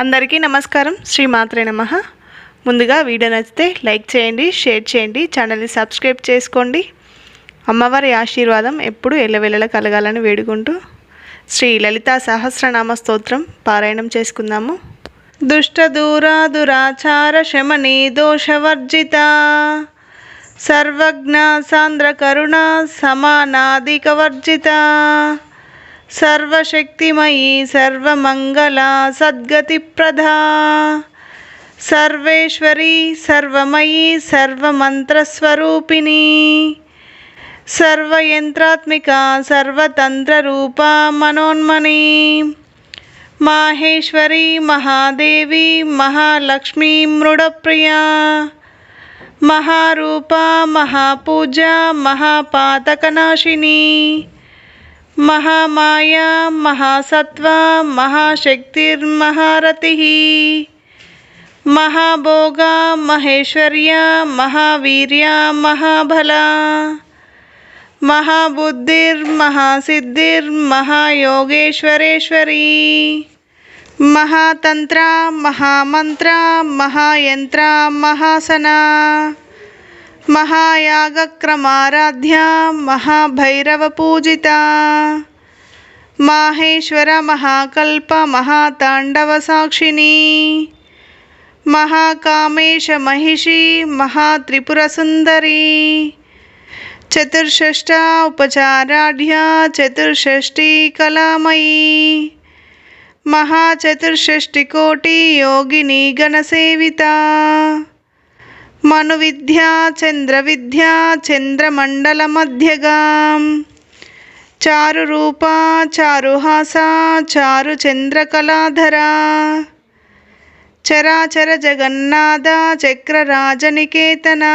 అందరికీ నమస్కారం. శ్రీ మాత్రే నమ. ముందుగా వీడియో నచ్చితే లైక్ చేయండి షేర్ చేయండి ఛానల్ని సబ్స్క్రైబ్ చేసుకోండి. అమ్మవారి ఆశీర్వాదం ఎప్పుడు ఎల్లవెల్లల కలగాలని వేడుకుంటూ శ్రీ లలితా సహస్రనామ స్తోత్రం పారాయణం చేసుకుందాము. దుష్ట దూరా దురాచార శమని దోషవర్జిత సర్వజ్ఞ సాంద్ర కరుణ సమానాదికవర్జిత సర్వశక్తిమయీ సర్వమంగళ సద్గతిప్రదా సర్వేశ్వరి సర్వమయీ సర్వమంత్రస్వరూపిణి. సర్వయంత్రాత్మిక సర్వతంత్రరూప మనోన్మణి మాహేశ్వరి మహాదేవి మహాలక్ష్మీ మృడప్రియా. మహారూప మహాపూజ మహాపాతకనాశిని. महामाया महासत्वा महाशक्तिर्महारथिः। महाभोगा महेश्वर्या महावीर्या महाबला। महाबुद्धिर्महासिद्धिर्महायोगेश्वरेश्वरी महातन्त्रा महामन्त्रा महायन्त्रा महासना। महायागक्रमाराध्या महाभैरवपूजिता। माहेश्वर महाकल्प महाताण्डवसाक्षिणी महाकामेश महिषी महात्रिपुरसुन्दरी चतुर्षष्टा उपचाराढ्या चतुर्षष्टी कलामयी। महाचतुर्षष्टिकोटियोगिनी गणसेविता। కళామయీ మహాచతుర్షష్టికోటి యోగిని గణసేవిత మను విద్యా చంద్ర విద్యా చంద్రమండల మధ్యగా చారు రూప చారుహాస చారు చంద్రకళాధర చరాచర జగన్నాథ చక్రరాజనికేతనా.